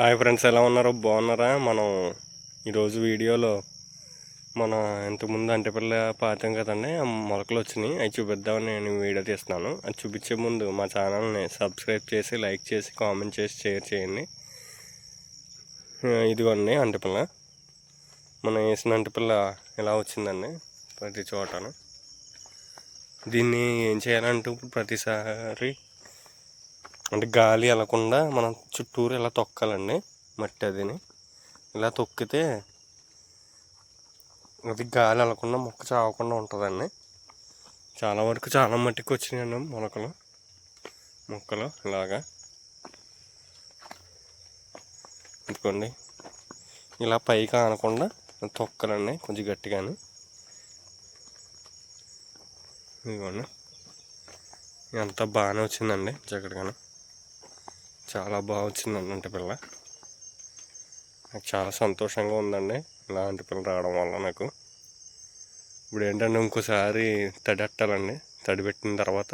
Hi friends ఎలా ఉన్నారు? బాగున్నారా? మనం ఈరోజు వీడియోలో మన ఇంతకుముందు అంటిపిల్ల పాతాం కదండి ఆ మొలకలు వచ్చినాయి. అవి చూపిద్దామని నేను వీడియో తీస్తున్నాను. అది చూపించే ముందు మా ఛానల్ని సబ్స్క్రైబ్ చేసి లైక్ చేసి కామెంట్ చేసి షేర్ చేయండి. ఇదిగోండి అంటెపిల్ల. మనం వేసిన అంటెపిల్ల ఎలా వచ్చిందండి ప్రతి చోటను? దీన్ని ఏం చేయాలంటే ఇప్పుడు ప్రతిసారి అంటే గాలి వెళ్ళకుండా మనం చుట్టూరు ఇలా తొక్కాలండి మట్టి అదిని. ఇలా తొక్కితే అది గాలి వెళ్ళకుండా మొక్క చావకుండా ఉంటుందండి. చాలా వరకు చాలా మట్టికి వచ్చినాయండి మొలకలు. మొక్కలు ఇలాగా. ఇదిగోండి. ఇలా పైకి ఆనకుండా తొక్కలండి కొంచెం గట్టిగాను. ఇదిగోండి. ఎంత బాగానే వచ్చిందండి జగడగాను చాలా బాగా వచ్చిందండి అంటే పిల్ల. నాకు చాలా సంతోషంగా ఉందండి ఇలాంటి పిల్ల రావడం వల్ల నాకు. ఇప్పుడు ఏంటంటే ఇంకోసారి తడెట్టాలండి. తడిపెట్టిన తర్వాత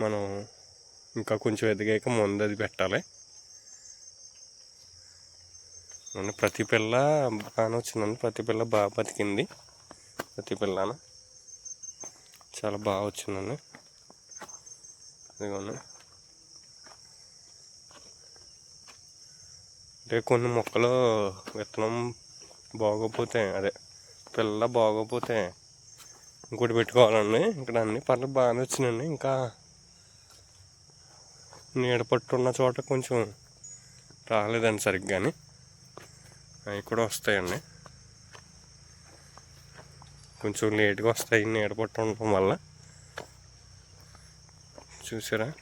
మనం ఇంకా కొంచెం ఎదిగాక ముందు అది పెట్టాలి. అవును, ప్రతి పిల్ల బాగానే వచ్చిందండి. ప్రతి పిల్ల బాగా బతికింది. ప్రతి పిల్లన. చాలా బాగా వచ్చిందండి ఇదిగోండి. అంటే కొన్ని మొక్కలు విత్తనం బాగోపోతే అదే పిల్ల బాగోపోతే ఇంకోటి పెట్టుకోవాలండి. ఇక్కడ అన్ని పనులు బాగానే వచ్చినాయండి. ఇంకా నీడ పట్టున్న చోట కొంచెం రాలేదండి సరిగ్గాని అవి కూడా వస్తాయండి. కొంచెం లేట్గా వస్తాయి నీడ పట్టు ఉండటం వల్ల. చూసారా?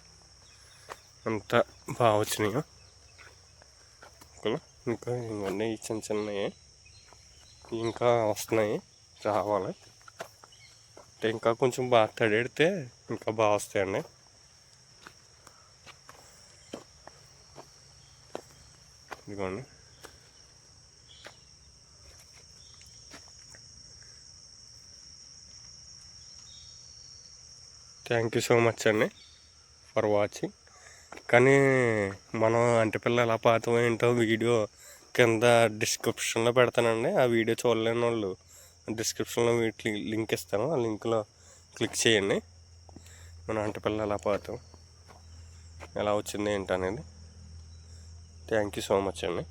అంత బాగా వచ్చినాయో. మొక్కలు. ఇంకా ఇవన్నీ చిన్న చిన్నవి. ఇంకా వస్తున్నాయి. రావాలి. అంటే ఇంకా కొంచెం బాగా తడెడితే ఇంకా బాగా వస్తాయండి. ఇదిగోండి. థ్యాంక్ యూ సో మచ్ అండి. ఫర్ వాచింగ్ కానీ మనం అంటిపిల్ల ఎలా పాతం ఏంటో వీడియో కింద డిస్క్రిప్షన్లో పెడతానండి. ఆ వీడియో చూడలేని వాళ్ళు డిస్క్రిప్షన్లో వీటి లింక్ ఇస్తాను. ఆ లింక్లో క్లిక్ చేయండి. మన అంటిపిల్ల ఎలా పాతం ఎలా వచ్చింది ఏంటనేది. థ్యాంక్ యూ సో మచ్ అండి.